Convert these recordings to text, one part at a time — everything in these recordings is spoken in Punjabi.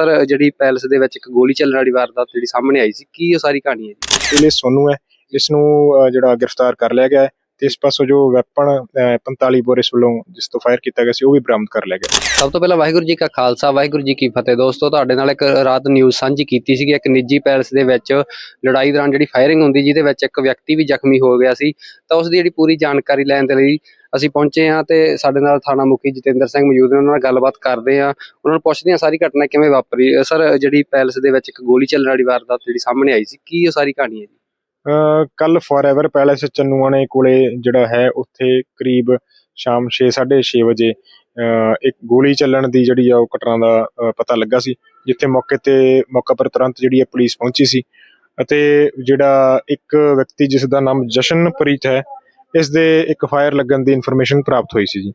ਸਰ ਜਿਹੜੀ ਪੈਲਸ ਦੇ ਵਿੱਚ ਇੱਕ ਗੋਲੀ ਚੱਲਣ ਵਾਲੀ ਵਾਰਦਾਤ ਜਿਹੜੀ ਸਾਹਮਣੇ ਆਈ ਸੀ ਕੀ ਉਹ ਸਾਰੀ ਕਹਾਣੀ ਹੈ ਜੀ? ਇਹ ਸੋਨੂ ਹੈ। ਇਸ ਨੂੰ ਅਹ, ਜਿਹੜਾ ਗ੍ਰਿਫਤਾਰ ਕਰ ਲਿਆ ਗਿਆ ਹੈ। ਤੇ ਇਸ ਪਾਸੋਂ ਜੋ ਵੈਪਨ 45 ਬੋਰਸ ਵੱਲੋਂ ਜਿਸ ਤੋਂ ਫਾਇਰ ਕੀਤਾ ਗਿਆ ਸੀ, ਉਹ ਵੀ ਬਰਾਮਦ ਕਰ ਲਿਆ ਗਿਆ। ਸਭ ਤੋਂ ਪਹਿਲਾਂ ਵਾਹਿਗੁਰੂ ਜੀ ਕਾ ਖਾਲਸਾ, ਵਾਹਿਗੁਰੂ ਜੀ ਕੀ ਫਤਿਹ। ਦੋਸਤੋ, ਤੁਹਾਡੇ ਨਾਲ ਇੱਕ ਰਾਤ ਨਿਊਜ਼ ਸਾਂਝੀ ਕੀਤੀ ਸੀਗੀ। ਇੱਕ ਨਿੱਜੀ ਪੈਲਸ ਦੇ ਵਿੱਚ ਲੜਾਈ ਦੌਰਾਨ ਜਿਹੜੀ ਫਾਇਰਿੰਗ ਹੁੰਦੀ ਜਿਹਦੇ ਵਿੱਚ ਇੱਕ ਵਿਅਕਤੀ ਵੀ ਜ਼ਖਮੀ ਹੋ ਗਿਆ ਸੀ। ਤਾਂ ਉਸ ਦੀ ਜਿਹੜੀ ਪੂਰੀ ਜਾਣਕਾਰੀ ਲੈਣ ਦੇ ਲਈ ਅਸੀਂ ਪਹੁੰਚੇ ਹਾਂ ਤੇ ਸਾਡੇ ਨਾਲ ਥਾਣਾ ਮੁਖੀ ਜਤਿੰਦਰ ਸਿੰਘ ਮੌਜੂਦ ਨੇ। ਉਹਨਾਂ ਨਾਲ ਗੱਲਬਾਤ ਕਰਦੇ ਹਾਂ। ਉਹਨਾਂ ਨੂੰ ਪੁੱਛਦੇ ਹਾਂ ਸਾਰੀ ਘਟਨਾ ਕਿਵੇਂ ਵਾਪਰੀ। ਸਰ, ਜਿਹੜੀ ਪੈਲਸ ਦੇ ਵਿੱਚ ਇੱਕ ਗੋਲੀ ਚੱਲਣ ਵਾਲੀ ਵਾਰਦਾਤ ਜਿਹੜੀ ਸਾਹਮਣੇ ਆਈ ਸੀ, ਕੀ ਉਹ ਸਾਰੀ ਕਹਾਣੀ ਹੈ ਜੀ? ਕੱਲ ਫੋਰਐਵਰ ਪੈਲੇਸ ਚੰਨੂਆਣੇ ਕੋਲੇ ਜਿਹੜਾ ਹੈ, ਉੱਥੇ ਕਰੀਬ ਸ਼ਾਮ 6:30 ਵਜੇ ਇੱਕ ਗੋਲੀ ਚੱਲਣ ਦੀ ਜਿਹੜੀ ਆ ਉਹ ਘਟਨਾ ਦਾ ਪਤਾ ਲੱਗਾ ਸੀ, ਜਿੱਥੇ ਮੌਕੇ ਤੇ, ਮੌਕਾ ਪਰ ਤੁਰੰਤ ਜਿਹੜੀ ਹੈ ਪੁਲਿਸ ਪਹੁੰਚੀ ਸੀ ਅਤੇ ਜਿਹੜਾ ਇੱਕ ਵਿਅਕਤੀ ਜਿਸ ਦਾ ਨਾਮ ਜਸ਼ਨਪ੍ਰੀਤ ਹੈ, ਇਸ ਦੇ ਇੱਕ ਫਾਇਰ ਲੱਗਣ ਦੀ ਇਨਫੋਰਮੇਸ਼ਨ ਪ੍ਰਾਪਤ ਹੋਈ ਸੀ ਜੀ।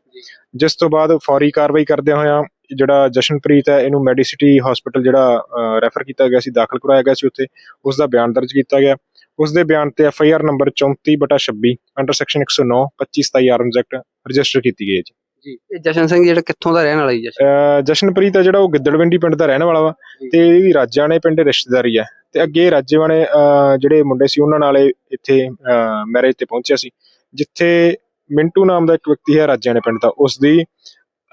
ਜਿਸ ਤੋਂ ਬਾਅਦ ਫੌਰੀ ਕਾਰਵਾਈ ਕਰਦਿਆਂ ਹੋਇਆ ਜਿਹੜਾ ਜਸ਼ਨਪ੍ਰੀਤ ਹੈ, ਇਹਨੂੰ ਮੈਡੀਸਿਟੀ ਹਸਪੀਟਲ ਜਿਹੜਾ ਰੈਫਰ ਕੀਤਾ ਗਿਆ ਸੀ, ਦਾਖਲ ਕਰਾਇਆ ਗਿਆ ਸੀ ਉੱਥੇ ਉਸ ਦਾ ਬਿਆਨ ਦਰਜ ਕੀਤਾ ਗਿਆ। ਉਸ ਦੇ ਬਿਆਨ ਤੇ F I R number 34/26 under section 109 25 27 arms act register ਕੀਤੀ ਗਈ ਹੈ ਜੀ। ਜੀ ਇਹ ਜਸ਼ਨ ਸਿੰਘ ਜਿਹੜਾ ਕਿੱਥੋਂ ਦਾ ਰਹਿਣ ਵਾਲਾ ਜੀ ਜਸ਼ਨ? ਅਹ ਜਸ਼ਨਪ੍ਰੀਤ ਆ ਜਿਹੜਾ ਉਹ ਗਿੱਦੜਵਿੰਡੀ ਪਿੰਡ ਦਾ ਰਹਿਣ ਵਾਲਾ ਵਾ ਜੀ। ਤੇ ਇਹਦੀ ਰਾਜਾਣੇ ਪਿੰਡ ਰਿਸ਼ਤੇਦਾਰੀ ਆ ਤੇ ਅੱਗੇ ਰਾਜੇਵਾਣੇ ਅਹ ਜਿਹੜੇ ਮੁੰਡੇ ਸੀ ਉਹਨਾਂ ਨਾਲ ਇਹ ਇੱਥੇ ਮੈਰਿਜ ਤੇ ਪਹੁੰਚਿਆ ਸੀ ਜਿੱਥੇ ਮਿੰਟੂ ਨਾਮ ਦਾ ਇੱਕ ਵਿਅਕਤੀ ਹੈ ਰਾਜਾਣੇ ਪਿੰਡ ਦਾ। ਉਸ ਦੀ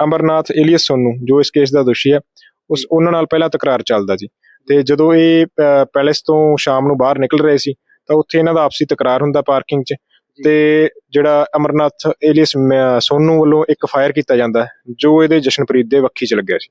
ਅਮਰਨਾਥ ਏਲੀਅਸ ਸੋਨੂ ਜੋ ਇਸ ਕੇਸ ਦਾ ਦੋਸ਼ੀ ਹੈ ਉਸ ਉਹਨਾਂ ਨਾਲ ਪਹਿਲਾਂ ਤਕਰਾਰ ਚੱਲਦਾ ਜੀ। ਤੇ ਜਦੋਂ ਇਹ ਪੈਲੇਸ ਤੋਂ ਸ਼ਾਮ ਨੂੰ ਬਾਹਰ ਨਿਕਲ ਰਹੇ ਸੀ ਤਾਂ ਉੱਥੇ ਇਹਨਾਂ ਦਾ ਆਪਸੀ ਤਕਰਾਰ ਹੁੰਦਾ ਪਾਰਕਿੰਗ 'ਚ ਤੇ ਜਿਹੜਾ ਅਮਰਨਾਥ ਏਲੀਅਸ ਸੋਨੂ ਵੱਲੋਂ ਇੱਕ ਫਾਇਰ ਕੀਤਾ ਜਾਂਦਾ ਹੈ ਜੋ ਇਹਦੇ ਜਸ਼ਨਪ੍ਰੀਤ ਦੇ ਵੱਖੀ 'ਚ ਲੱਗਿਆ ਸੀ।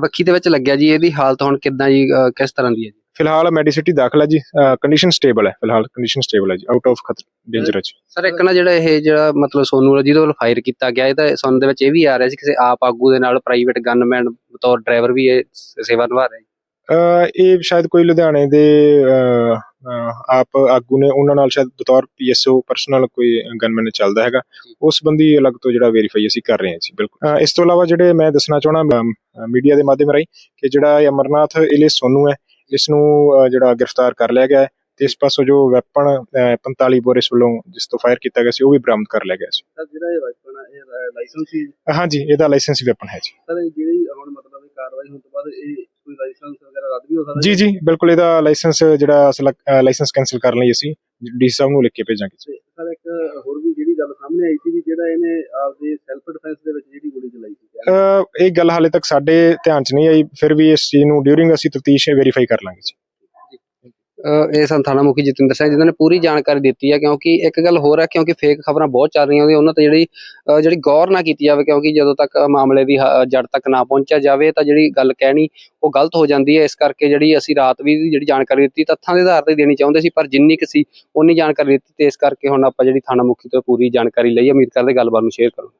ਵੱਖੀ ਦੇ ਵਿੱਚ ਲੱਗਿਆ ਜੀ ਇਹਦੀ ਹਾਲਤ ਹੁਣ ਕਿੱਦਾਂ ਜੀ ਕਿਸ ਤਰ੍ਹਾਂ ਦੀ ਹੈ ਜੀ? ਫਿਲਹਾਲ ਮੈਡੀਸਿਟੀ ਦਾਖਲ ਹੈ ਜੀ ਕੰਡੀਸ਼ਨ ਸਟੇਬਲ ਹੈ ਫਿਲਹਾਲ ਕੰਡੀਸ਼ਨ ਸਟੇਬਲ ਹੈ ਜੀ ਆਊਟ ਆਫ ਖਤਰ ਡੇਂਜਰ ਹੈ ਜੀ। ਸਰ ਇੱਕ ਨਾ ਜਿਹੜਾ ਇਹ ਜਿਹੜਾ ਮਤਲਬ ਸੋਨੂ ਵਾਲਾ ਜਿਹਦੇ ਵੱਲ ਫਾਇਰ ਕੀਤਾ ਗਿਆ ਇਹ ਤਾਂ ਸੁਣਨ ਦੇ ਵਿੱਚ ਇਹ ਵੀ ਆ ਰਿਹਾ ਸੀ ਕਿਸੇ ਆਪ ਆਗੂ ਦੇ ਨਾਲ ਪ੍ਰਾਈਵੇਟ ਗਨਮੈਨ ਬਤੌਰ ਡਰਾਈਵਰ ਵੀ ਇਹ ਸੇਵਾ ਨਿਭਾ ਰਿਹਾ। ਅਹ ਇਹ ਸ਼ਾਇਦ ਕੋਈ ਲੁਧਿਆਣੇ ਦੇ ਆਪ ਆਗੂ ਨੇ ਉਹਨਾਂ ਨਾਲ ਸ਼ਾਇਦ ਬਤੌਰ ਪੀਐਸਓ ਪਰਸਨਲ ਕੋਈ ਗਨਮੈਨ ਚੱਲਦਾ ਹੈਗਾ। ਉਸ ਸੰਬੰਧੀ ਅਲੱਗ ਤੋਂ ਜਿਹੜਾ ਵੈਰੀਫਾਈ ਅਸੀਂ ਕਰ ਰਹੇ ਹਾਂ ਜੀ ਬਿਲਕੁਲ। ਇਸ ਤੋਂ ਇਲਾਵਾ ਜਿਹੜੇ ਮੈਂ ਦੱਸਣਾ ਚਾਹਣਾ ਮੀਡੀਆ ਦੇ ਮਾਧਿਅਮ ਰਾਹੀਂ ਕਿ ਜਿਹੜਾ ਇਹ ਅਮਰਨਾਥ ਇਲੇ ਸੋਨੂ ਹੈ ਇਸ ਨੂੰ ਜਿਹੜਾ ਗ੍ਰਿਫਤਾਰ ਕਰ ਲਿਆ ਗਿਆ ਹੈ ਤੇ ਇਸ ਪਾਸੋਂ ਜੋ ਵੈਪਨ 45 ਬੋਰਸ ਵੱਲੋਂ ਜਿਸ ਤੋਂ ਫਾਇਰ ਕੀਤਾ ਗਿਆ ਸੀ ਉਹ ਵੀ ਬਰਾਮਦ ਕਰ ਲਿਆ ਗਿਆ ਸੀ। ਸਰ ਜਿਹੜਾ ਇਹ ਵਾਈਪਨ ਇਹ ਲਾਇਸੈਂਸ ਹਾਂਜੀ ਇਹਦਾ ਲਾਇਸੈਂਸ ਵੈਪਨ ਹੈ ਜੀ। ਸਰ ਜਿਹੜੀ ਹੁਣ ਮਤਲਬ ਇਹ ਕਾਰਵਾਈ ਹੋਣ ਤੋਂ ਬਾਅਦ ਇਹ ਕੋਈ ਲਾਇਸੈਂਸ ਵਗੈਰਾ ਰੱਦ ਵੀ ਹੋ ਸਕਦਾ ਜੀ ਜੀ? ਬਿਲਕੁਲ ਇਹਦਾ ਲਾਇਸੈਂਸ ਜਿਹੜਾ ਅਸਲ ਲਾਇਸੈਂਸ ਕੈਨਸਲ ਕਰਨ ਲਈ ਅਸੀਂ ਡੀ ਸਾਹਿਬ ਨੂੰ ਲਿਖ ਕੇ ਭੇਜਾਂਗੇ ਸਰ ਇੱਕ ਹੋਰ ਵੀ ਜਿਹੜੀ ਗੱਲ ਸਾਹਮਣੇ ਆਈ ਸੀ ਵੀ ਜਿਹੜਾ ਇਹਨੇ ਆਪਦੇ ਸੈਲਫ ਡਿਫੈਂਸ ਦੇ ਵਿੱਚ ਜਿਹੜੀ ਗੋਲੀ ਚਲਾਈ ਸੀ ਇਹ ਗੱਲ ਹਾਲੇ ਤੱਕ ਸਾਡੇ ਧਿਆਨ 'ਚ ਨਹੀਂ ਆਈ ਫਿਰ ਵੀ ਇਸ ਚੀਜ਼ ਨੂੰ ਡਿਊਰਿੰਗ ਅਸੀਂ ਤਫਤੀਸ਼ ਵੈਰੀਫਾਈ ਕਰ ਲਾਂਗੇ ਜੀ। ਇਹ ਸਨ ਥਾਣਾ ਮੁਖੀ ਜਤਿੰਦਰ ਸਿੰਘ ਜਿਨ੍ਹਾਂ ਨੇ ਪੂਰੀ ਜਾਣਕਾਰੀ ਦਿੱਤੀ ਹੈ ਕਿਉਂਕਿ ਇੱਕ ਗੱਲ ਹੋਰ ਹੈ ਕਿਉਂਕਿ ਫੇਕ ਖਬਰਾਂ ਬਹੁਤ ਚੱਲ ਰਹੀਆਂ ਉਹਦੇ ਉਹਨਾਂ ਤੇ ਜਿਹੜੀ ਜਿਹੜੀ ਗੌਰ ਨਾ ਕੀਤੀ ਜਾਵੇ, ਕਿਉਂਕਿ ਜਦੋਂ ਤੱਕ ਮਾਮਲੇ ਦੀ ਜੜ ਤੱਕ ਨਾ ਪਹੁੰਚਿਆ ਜਾਵੇ ਤਾਂ ਜਿਹੜੀ ਗੱਲ ਕਹਿਣੀ, ਉਹ ਗਲਤ ਹੋ ਜਾਂਦੀ ਹੈ। ਇਸ ਕਰਕੇ ਜਿਹੜੀ ਅਸੀਂ ਰਾਤ ਵੀ ਜਿਹੜੀ ਜਾਣਕਾਰੀ ਦਿੱਤੀ, ਤੱਥਾਂ ਦੇ ਆਧਾਰ ਤੇ ਦੇਣੀ ਚਾਹੁੰਦੇ ਸੀ, ਪਰ ਜਿੰਨੀ ਕੁ ਸੀ ਉਨੀ ਜਾਣਕਾਰੀ ਦਿੱਤੀ ਤੇ ਇਸ ਕਰਕੇ ਹੁਣ ਆਪਾਂ ਜਿਹੜੀ ਥਾਣਾ ਮੁਖੀ ਤੋਂ ਪੂਰੀ ਜਾਣਕਾਰੀ ਲਈ, ਉਮੀਦ ਕਰਦੇ ਗੱਲਬਾਤ ਨੂੰ ਸ਼ੇਅਰ ਕਰੋ।